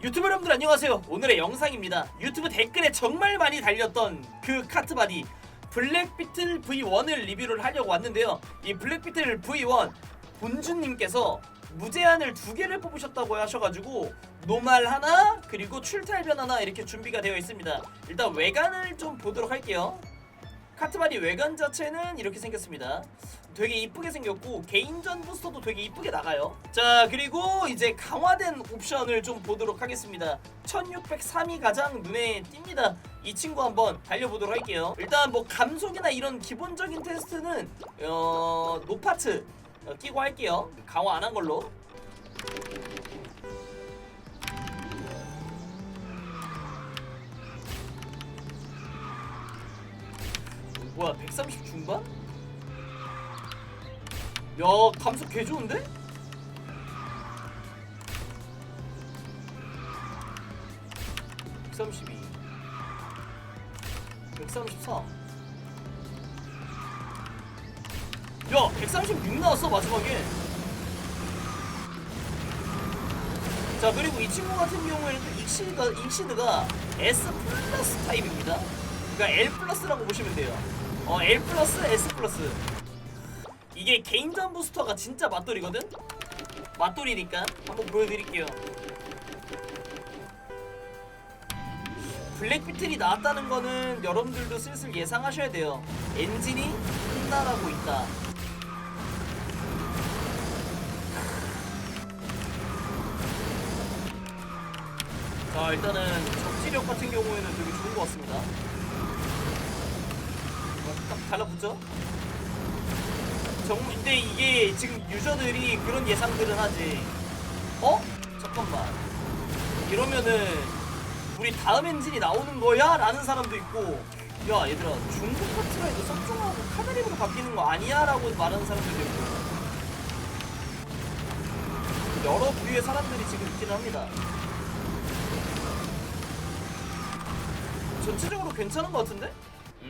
유튜브 여러분들 안녕하세요. 오늘의 영상입니다. 유튜브 댓글에 정말 많이 달렸던 그 카트바디 블랙비틀 V1을 리뷰를 하려고 왔는데요. 이 블랙비틀 V1 본주님께서 무제한을 두 개를 뽑으셨다고 하셔가지고 노말 하나 그리고 출탈변 하나 이렇게 준비가 되어 있습니다. 일단 외관을 좀 보도록 할게요 카트바디 외관 자체는 이렇게 생겼습니다. 되게 이쁘게 생겼고 개인전 부스터도 되게 이쁘게 나가요. 자 그리고 이제 강화된 옵션을 좀 보도록 하겠습니다. 1603이 가장 눈에 띕니다. 이 친구 한번 달려보도록 할게요. 일단 뭐 감속이나 이런 기본적인 테스트는 어 노파츠 어, 끼고 할게요. 강화 안 한 걸로. 뭐야 130 중반? 야 감속 개 좋은데? (132) 134 야! 136 나왔어 마지막에 자 그리고 이 친구 같은 경우에는 또 익시드가, 익시드가 S 플러스 타입입니다 그러니까 L 플러스라고 보시면 돼요 어 L 플러스 S 플러스. 이게 개인전 부스터가 진짜 맛돌이거든? 맛돌이니까 한번 보여드릴게요. 블랙 비틀이 나왔다는 거는 여러분들도 슬슬 예상하셔야 돼요. 엔진이 끝나가고 있다. 자 일단은 적지력 같은 경우에는 되게 좋은 것 같습니다 달라붙죠? 정 근데 이게 지금 유저들이 그런 예상들은 하지 어? 잠깐만 이러면은 우리 다음 엔진이 나오는 거야? 라는 사람도 있고 야 얘들아 중국 카트라이더 썸중하고 카메림으로 바뀌는 거 아니야? 라고 말하는 사람들도 있고 여러 부류의 사람들이 지금 있기는 합니다 전체적으로 괜찮은 것 같은데?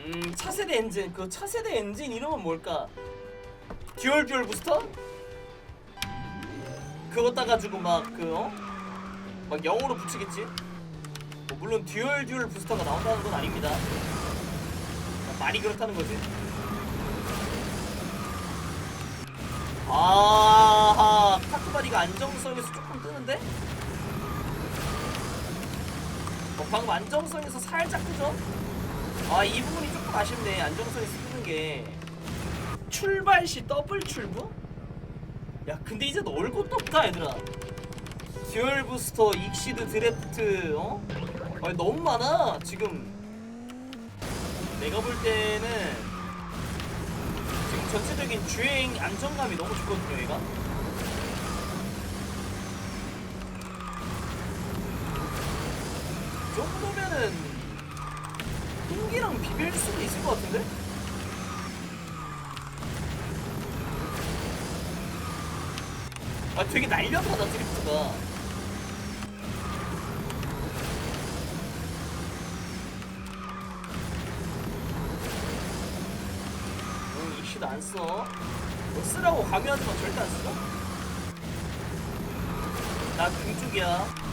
음 차세대 엔진 그 차세대 엔진 이름은 뭘까? 듀얼 듀얼 부스터? 그거 따가지고 막그 어? 막 영어로 붙이겠지? 뭐 물론 듀얼 듀얼 부스터가 나온다는 건 아닙니다 많이 그렇다는 거지 아하 타크바디가 안정성에서 조금 뜨는데? 어, 방금 안정성에서 살짝 뜨죠? 아 이 부분이 조금 아쉽네. 안정성에서 뜨는 게. 출발 시 더블 출부? 야 근데 이제 넣을 것도 없다 얘들아. 듀얼 부스터 익시드 드래프트 어? 아니 너무 많아 지금. 내가 볼 때는 지금 전체적인 주행 안정감이 너무 좋거든요 얘가. 이 정도면은 홍기랑 비빌 수도 있을 것 같은데? 아 되게 날렵하다 드리프트가. 응 이슈도 안써. 너 쓰라고 강요하지만 절대 안써 나? 금쪽이야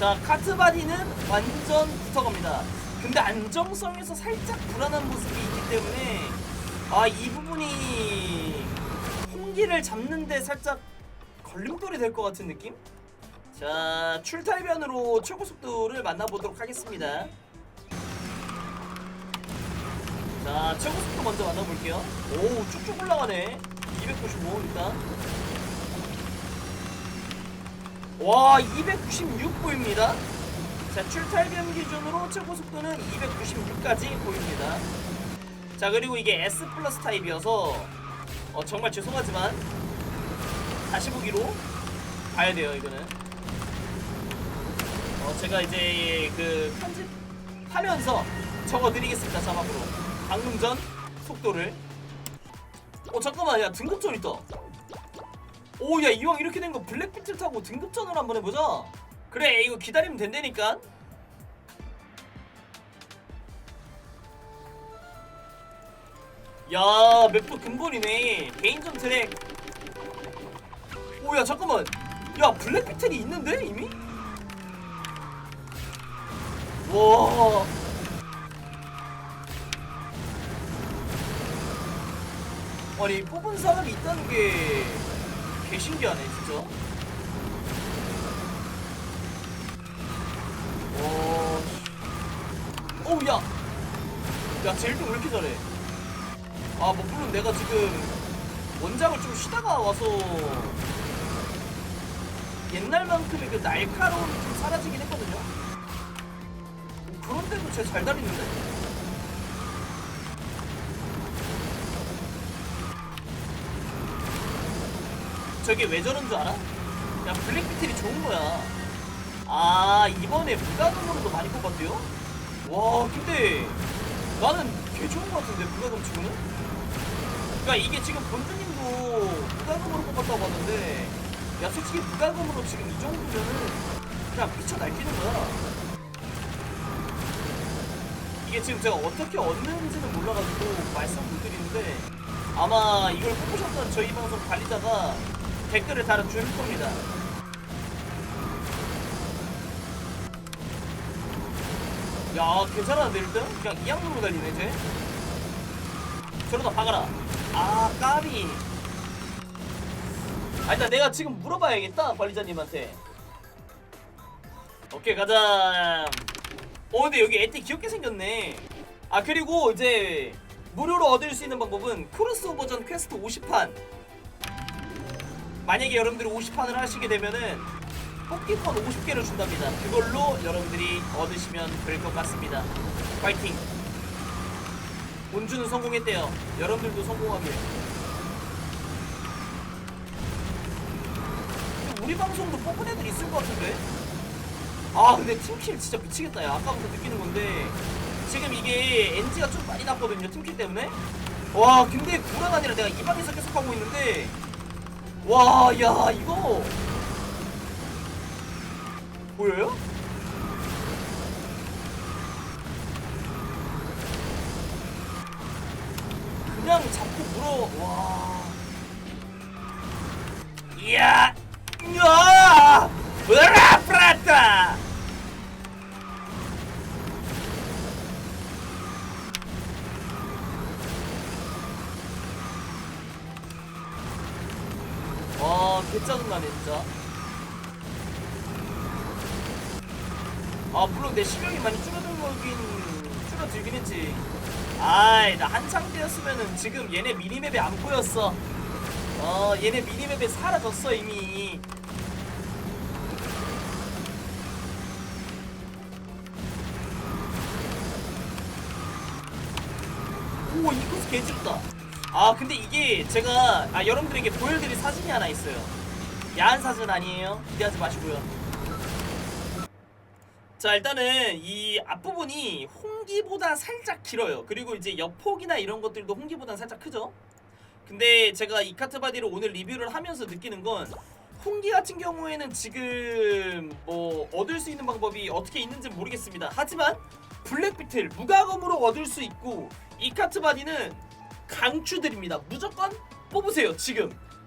자 카트바디는 완전 붙어갑니다. 근데 안정성에서 살짝 불안한 모습이 있기 때문에 아 이 부분이 홍기를 잡는데 살짝 걸림돌이 될 것 같은 느낌? 자 출탈변으로 최고 속도를 만나보도록 하겠습니다. 자 최고 속도 먼저 만나볼게요. 오 쭉쭉 올라가네. 295 일단 와 296 보입니다. 자 출탈변 기준으로 최고 속도는 296까지 보입니다. 자 그리고 이게 S 플러스 타입이어서 어, 정말 죄송하지만 다시 보기로 봐야 돼요 이거는. 어, 제가 이제 그 편집하면서 적어드리겠습니다 자막으로. 방금 전 속도를. 어 잠깐만 야 등급전 있다 오야 이왕 이렇게 된 거 블랙비틀 타고 등급전을 한번 해보자. 그래 이거 기다리면 된다니까. 야 맵도 근본이네. 개인전 트랙. 오 오야 잠깐만. 야 블랙 비틀이 있는데 이미? 와. 아니 뽑은 사람이 있다는 게 개신기하네 진짜 와 씨. 어우 야! 야 젤도 왜 이렇게 잘해 아뭐 물론 내가 지금 원작을 좀 쉬다가 와서 옛날만큼의 그 날카로움이 좀 사라지긴 했거든요 어, 그런데도 쟤 잘 다리는데? 저게 왜 저런 줄 알아? 야 블랙비틀이 좋은 거야 아 이번에 무가금으로도 많이 뽑았대요? 와 근데 나는 개 좋은 거 같은데 무가금 치고는? 그러니까 이게 지금 본주님도 무가금으로 뽑았다고 하는데 야 솔직히 무가금으로 지금 이 정도면은 그냥 미쳐 날뛰는 거야 이게 지금 제가 어떻게 얻는지는 몰라가지고 말씀 못 드리는데 아마 이걸 뽑으셨던 저희 방송 관리자가 댓글을 달아줄 겁니다. 야 괜찮았는데 일단 그냥 이 양으로 달리네 쟤 저러다 박아라. 아 까비. 아 일단 내가 지금 물어봐야겠다 관리자님한테. 오케이 가자. 어 근데 여기 에티 귀엽게 생겼네. 아 그리고 이제 무료로 얻을 수 있는 방법은 크로스오버 전 퀘스트 50판 만약에 여러분들이 50판을 하시게 되면은 뽑기권 50개를 준답니다. 그걸로 여러분들이 얻으시면 될 것 같습니다. 파이팅! 본주는 성공했대요. 여러분들도 성공하길 우리 방송도 뽑은 애들 있을 것 같은데? 아 근데 팀킬 진짜 미치겠다. 야 아까부터 느끼는 건데. 지금 이게 NG가 좀 많이 났거든요 팀킬 때문에? 와 근데 구라가 아니라 내가 이 방에서 계속 하고 있는데 와 야 이거. 보여요? 그냥 잡고 물어 와. 이야 야! 으라 프라 개 짜증나네 진짜. 아 물론 내 실력이 많이 줄어든 거긴 줄어들긴 했지. 아이 나 한창 때였으면은 지금 얘네 미니맵에 안 보였어. 어 얘네 미니맵에 사라졌어 이미. 오 이코스 개지rus다. 아 근데 이게 제가 아 여러분들에게 보여드릴 사진이 하나 있어요 야한 사진 아니에요. 기대하지 마시고요. 자 일단은 이 앞부분이 홍기보다 살짝 길어요. 그리고 이제 옆폭이나 이런 것들도 홍기보다 살짝 크죠? 근데 제가 이 카트 바디를 오늘 리뷰를 하면서 느끼는 건 홍기 같은 경우에는 지금 뭐 얻을 수 있는 방법이 어떻게 있는지 모르겠습니다. 하지만 블랙비틀 무과금으로 얻을 수 있고 이 카트 바디는 강추드립니다. 무조건 뽑으세요 지금